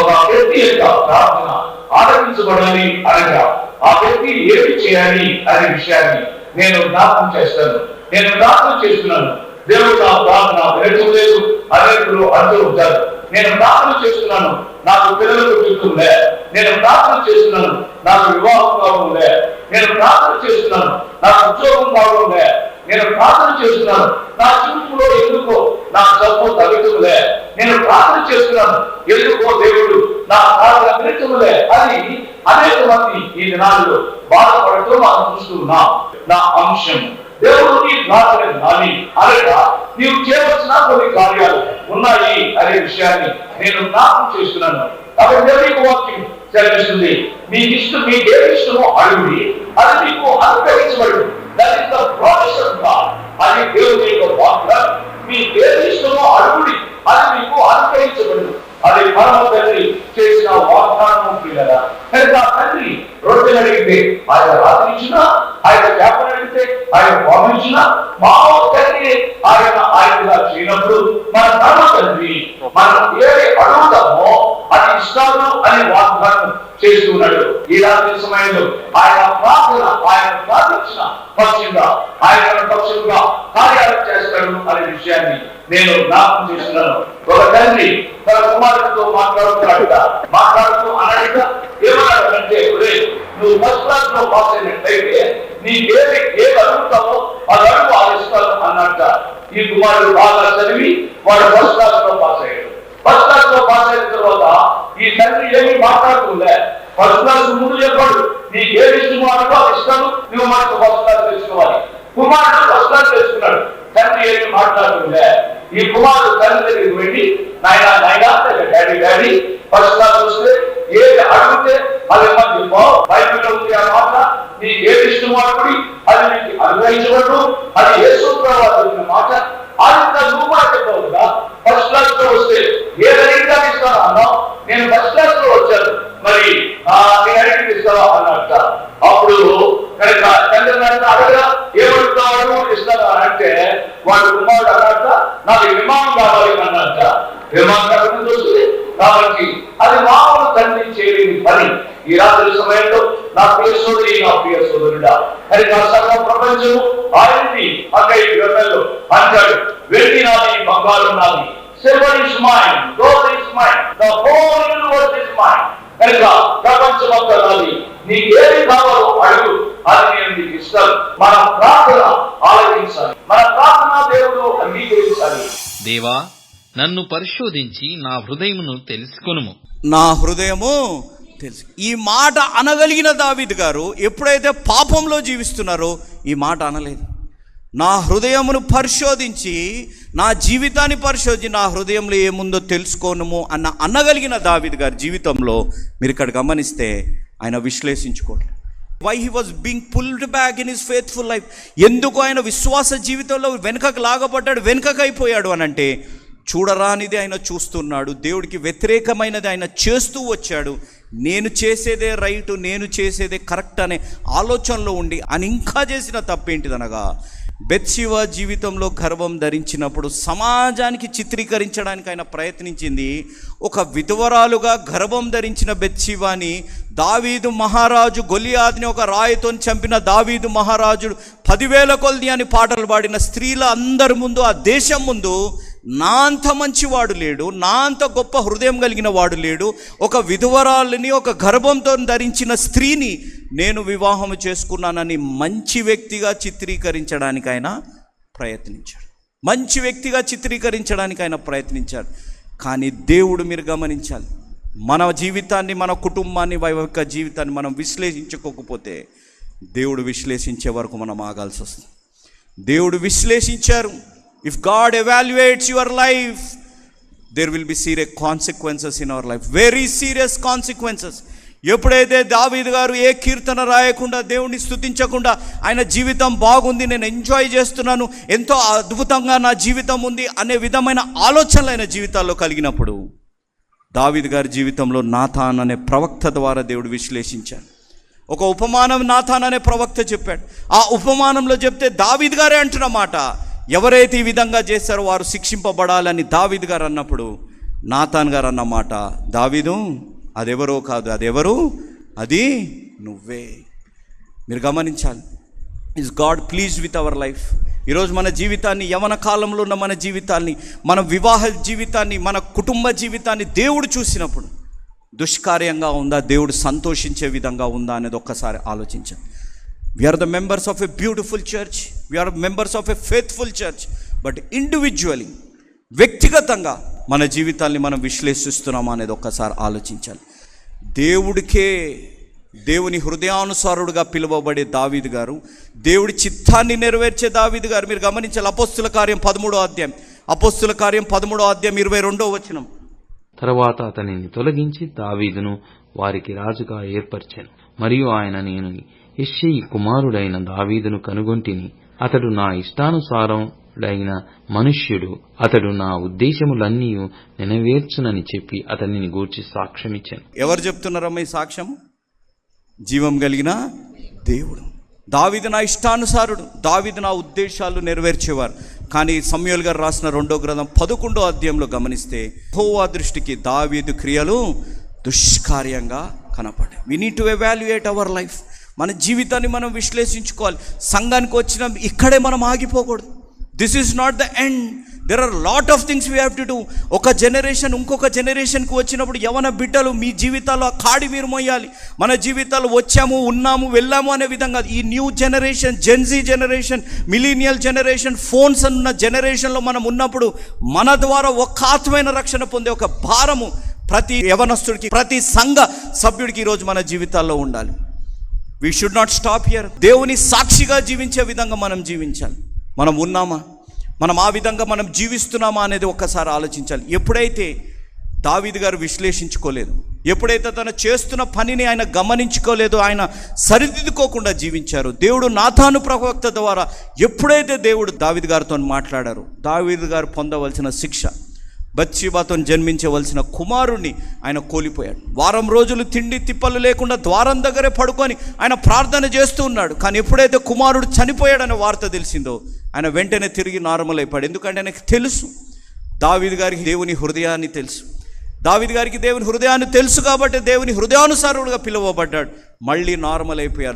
ఒక వ్యక్తి యొక్క ప్రార్థన ఆదరించబడాలి అనగా ఆ వ్యక్తి ఏమి చేయాలి అనే విషయాన్ని నేను జ్ఞాపకం చేస్తాను. నేను జ్ఞాపకం చేస్తున్నాను. దేవుడు నా ప్రార్థన వినటం లేదు. అనేకులు అంటూ ఉంటారు. నేను ప్రార్థన చేస్తున్నాను. నాకు పిల్లలకు చూస్తుండే నేను ప్రార్థన చేస్తున్నాను. నాకు వివాహం కావడంలే నేను ప్రార్థన చేస్తున్నాను. నాకు ఉద్యోగం కావడంలే నేను ప్రార్థన చేస్తున్నాను. నా చూపులో ఎందుకో నా జబ్బు తగ్గుతుందిలే నేను ప్రార్థన చేస్తున్నాను. ఎందుకో దేవుడు నా ప్రార్థన పెరుగుతుందిలే అని అనేక మంది ఈ దినాల్లో బాధపడుతూ మనం చూస్తున్నాం. నా అంశం దేవుడు నీ ప్రార్థన నాని అనగా నీవు చేయవలసిన కొన్ని కార్యాలు ఉన్నాయి అనే విషయాన్ని నేను జ్ఞాపకం చేస్తున్నాను. కాబట్టి దేవుడికి వాక్యం సెలవిస్తుంది. మీకు ఇష్టం మీకు ఏది ఇష్టమో అడుగుడి అది మీకు అనుగ్రహించబడు that is the promise of God అది దేవుని యొక్క వాగ్దానం మీ ఏది అడుగుడి అది మీకు అనుగ్రహించబడు అది పరమ తండ్రి చేసిన వాగ్దానం పిల్లల కనుక తండ్రి రొట్టెలు అడిగితే ఆయన రాత్రి ఇచ్చినా ఆయన చేపలు అడిగితే ఆయన పంపించిన మా తండ్రి ఆయన ఆయనగా చేయనప్పుడు మన పరమ తండ్రి మనం ఏ అడుగుతామో అది ఇస్తాను అని చేస్తూ ఉన్నాడు ఈ రాత్రి సమయంలో ఆయన ప్రార్థన ఆయన ప్రార్థించిన పక్షంగా ఆయన పక్షంగా కార్యాలు చేస్తాడు అనే విషయాన్ని నేను జ్ఞాపకం చేస్తున్నాను. ఒక తండ్రి తన కుమారుడితో మాట్లాడుతున్నాడు మాట్లాడుతూ అన్నాడుగా ఏమన్నాడంటే నువ్వు ఫస్ట్ క్లాస్లో పాస్ అయినట్లయితే నీ ఏది ఏది అడుగుతావో అది అడుగు ఆలోచిస్తాను అన్నట్ట ఈ కుమారుడు బాగా చదివి వాడు ఫస్ట్ క్లాస్లో పాస్ అయ్యాడు. ఫస్ట్ క్లాస్లో పాస్ అయిన తర్వాత ఈ తండ్రి ఏమి మాట్లాడుతుందే ఫస్ట్ క్లాస్ ముందు చెప్పాడు నీకు ఏది ఇష్టమో అనుకో అది నువ్వు మనకు ఫస్ట్ క్లాస్ తెచ్చుకోవాలి. కుమారుడు ఫస్ట్ క్లాస్ తెచ్చుకున్నాడు. తండ్రి ఏమి మాట్లాడుతుందే ఈ కుమారుడు తండ్రి దగ్గరికి వెళ్ళి నాయన నాయన డాడీ డాడీ ఫస్ట్ క్లాస్ వస్తే ఏది అడిగితే అది మనం చెప్పావు బైబిల్లో ఉంది ఆ మాట. నీకు ఏది ఇష్టమో అనుకుని అది నీకు అనుగ్రహించబడు అది ఏ సూత్రం చెప్పిన మాట. అది నువ్వు కూడా చెప్పావు కదా ఫస్ట్ క్లాస్లో వస్తే ఏదైనా ఇస్తాను అన్నావు? నేను ఫస్ట్ క్లాస్లో వచ్చాను. మరి నేను అడిగి ఇస్తావా అన్నట్ట అప్పుడు కనుక తండ్రి నన్ను అడగరా ఏమడుగుతావు ఇస్తాను అని అంటే వాడు కుమారుడు అన్నట్ట నాకు విమానం కావాలి అన్నట్ట విమానం కాకుండా చూస్తుంది కాబట్టి అది మామూలు తండ్రి చేయలేని పని. ఈ రాత్రి సమయంలో నా ప్రియ సోదరి నా ప్రియ సోదరుడా అది నా సర్వ ప్రపంచము ఆయన్ని అక్కడ ఈ గ్రంథంలో అంటాడు వెళ్ళి నాది బంగారం నాది. Silver is mine gold is mine the whole universe is mine కనుక ప్రపంచం అంతా నాది నీకు ఏది కావాలో అడుగు. అది నేను నీకు ఇస్తాను. మన ప్రార్థన ఆలోచించాలి మన ప్రార్థన దేవుడు అంగీకరించాలి. దేవా నన్ను పరిశోధించి నా హృదయమును తెలుసుకొనుము. నా హృదయము తెలుసు. ఈ మాట అనగలిగిన దావీద్ గారు ఎప్పుడైతే పాపంలో జీవిస్తున్నారో ఈ మాట అనలేదు. నా హృదయమును పరిశోధించి నా జీవితాన్ని పరిశోధించి నా హృదయంలో ఏముందో తెలుసుకోనుము అన్న అనగలిగిన దావిద్ గారి జీవితంలో మీరు ఇక్కడ గమనిస్తే ఆయన విశ్లేషించుకోండి. Why he was being pulled back in his faithful life ఎందుకు ఆయన విశ్వాస జీవితంలో వెనుకకు లాగబడ్డాడు వెనుకకు అయిపోయాడు అని అంటే చూడరానిది ఆయన చూస్తున్నాడు దేవుడికి వ్యతిరేకమైనది ఆయన చేస్తూ వచ్చాడు. నేను చేసేదే రైట్ నేను చేసేదే కరెక్ట్ అనే ఆలోచనలో ఉండి ఆయన ఇంకా చేసిన తప్పేంటిదనగా బెత్సివ జీవితంలో గర్వం ధరించినప్పుడు సమాజానికి చిత్రీకరించడానికి ఆయన ప్రయత్నించింది. ఒక విధవరాలుగా గర్వం ధరించిన బెత్సివాని దావీదు మహారాజు గొలియాద్ని ఒక రాయితో చంపిన దావీదు మహారాజు పదివేల కొలది అని పాటలు పాడిన స్త్రీల అందరి ముందు ఆ దేశం ముందు నా అంత మంచివాడు లేడు నా అంత గొప్ప హృదయం కలిగిన వాడు లేడు. ఒక విధవరాలని ఒక గర్భంతో ధరించిన స్త్రీని నేను వివాహం చేసుకున్నానని మంచి వ్యక్తిగా చిత్రీకరించడానికి ఆయన ప్రయత్నించాడు. మంచి వ్యక్తిగా చిత్రీకరించడానికి ఆయన ప్రయత్నించాడు. కానీ దేవుడు మీరు గమనించాలి. మన జీవితాన్ని మన కుటుంబాన్ని వైవిక జీవితాన్ని మనం విశ్లేషించుకోకపోతే దేవుడు విశ్లేషించే వరకు మనం ఆగాల్సి వస్తుంది. దేవుడు విశ్లేషించారు. If God evaluates your life there will be serious consequences in our life very serious consequences ఎప్పుడైతే దావీద్ గారు ఏ కీర్తన రాయకుండా దేవుణ్ణి స్థుతించకుండా ఆయన జీవితం బాగుంది నేను ఎంజాయ్ చేస్తున్నాను ఎంతో అద్భుతంగా నా జీవితం ఉంది అనే విధమైన ఆలోచనలు ఆయన జీవితాల్లో కలిగినప్పుడు దావీద్ గారి జీవితంలో నాథాన్ అనే ప్రవక్త ద్వారా దేవుడు విశ్లేషించాడు. ఒక ఉపమానం నాథాన్ అనే ప్రవక్త చెప్పాడు. ఆ ఉపమానంలో చెప్తే దావీద్ గారే అంటున్న మాట ఎవరైతే ఈ విధంగా చేశారో వారు శిక్షింపబడాలని దావీద్ గారు అన్నప్పుడు నాథాన్ గారు అన్నమాట దావీదు అదెవరో కాదు అదెవరు? అది నువ్వే. మీరు గమనించాలి. Is God please with our life ఈరోజు మన జీవితాన్ని యవన కాలంలో ఉన్న మన జీవితాన్ని మన వివాహ జీవితాన్ని మన కుటుంబ జీవితాన్ని దేవుడు చూసినప్పుడు దుష్కార్యంగా ఉందా దేవుడు సంతోషించే విధంగా ఉందా అనేది ఒక్కసారి ఆలోచించండి. We are the members of a beautiful church we are members of a faithful church but individually వ్యక్తిగతంగా మన జీవితాన్ని మనం విశ్లేషిస్తున్నామా అనేది ఒక్కసారి ఆలోచించాలి. దేవుడికే దేవుని హృదయానుసారుడుగా పిలువబడే దావీదు గారు దేవుడి చిత్తాన్ని నెరవేర్చే దావీదు గారు. మీరు గమనించాలి అపోస్తుల కార్యం పదమూడో అధ్యాయం. అపోస్తుల కార్యం పదమూడో అధ్యాయం ఇరవై రెండో వచనం. తరువాత అతనిని తొలగించి దావీదును వారికి రాజుగా ఏర్పరిచాను. మరియు ఆయన నేను ఇష్షయి కుమారుడైన దావీదును కనుగొంటిని. అతడు నా ఇష్టానుసారం డైన మనుష్యుడు అతడు నా ఉద్దేశములన్నీ నెనవేర్చునని చెప్పి అతనిని గూర్చి సాక్ష్యమిచ్చాను. ఎవరు చెప్తున్నారమ్మా ఈ సాక్ష్యం? జీవం కలిగిన దేవుడు. దావిది నా ఇష్టానుసారుడు. దావిది నా ఉద్దేశాలు నెరవేర్చేవారు. కానీ సమయోల్ గారు రాసిన రెండో గ్రంథం పదకొండో అధ్యాయంలో గమనిస్తే హోవా దృష్టికి దావీదు క్రియలు దుష్కార్యంగా కనపడాయి we need to evaluate our life మన జీవితాన్ని మనం విశ్లేషించుకోవాలి. సంఘానికి వచ్చిన ఇక్కడే మనం ఆగిపోకూడదు. This is not the end there are lot of things we have to do ఒక జనరేషన్ ఇంకొక జనరేషన్కి వచ్చినప్పుడు యవన బిడ్డలు మీ జీవితాల్లో ఆ కాడి మీరు మోయాలి. మన జీవితాలు వచ్చాము ఉన్నాము వెళ్ళాము అనే విధంగా ఈ new generation Gen Z generation millennial generation phones అన్న జనరేషన్లో మనం ఉన్నప్పుడు మన ద్వారా ఒక ఆత్మైన రక్షణ పొందే ఒక భారము ప్రతి యవనస్తుడికి ప్రతి సంఘ సభ్యుడికి ఈరోజు మన జీవితాల్లో ఉండాలి. We should not stop here దేవుని సాక్షిగా జీవించే విధంగా మనం జీవించాలి. మనం ఉన్నామా? మనం ఆ విధంగా మనం జీవిస్తున్నామా అనేది ఒక్కసారి ఆలోచించాలి. ఎప్పుడైతే దావీదు గారు విశ్లేషించుకోలేదు ఎప్పుడైతే తను చేస్తున్న పనిని ఆయన గమనించుకోలేదు ఆయన సరిదిద్దుకోకుండా జీవించారు దేవుడు నాథాను ప్రవక్త ద్వారా ఎప్పుడైతే దేవుడు దావిద్ గారితో మాట్లాడారు దావీదు గారు పొందవలసిన శిక్ష బత్షీబాతో జన్మించవలసిన కుమారుణ్ణి ఆయన కోల్పోయాడు. వారం రోజులు తిండి తిప్పలు లేకుండా ద్వారం దగ్గరే పడుకొని ఆయన ప్రార్థన చేస్తూ ఉన్నాడు. కానీ ఎప్పుడైతే కుమారుడు చనిపోయాడనే వార్త తెలిసిందో ఆయన వెంటనే తిరిగి నార్మల్ అయిపోయాడు ఎందుకంటే ఆయనకు తెలుసు. దావిది గారికి దేవుని హృదయాన్ని తెలుసు. దావిది గారికి దేవుని హృదయాన్ని తెలుసు కాబట్టి దేవుని హృదయానుసారుడుగా పిలువబడ్డాడు. మళ్ళీ నార్మల్ అయిపోయారు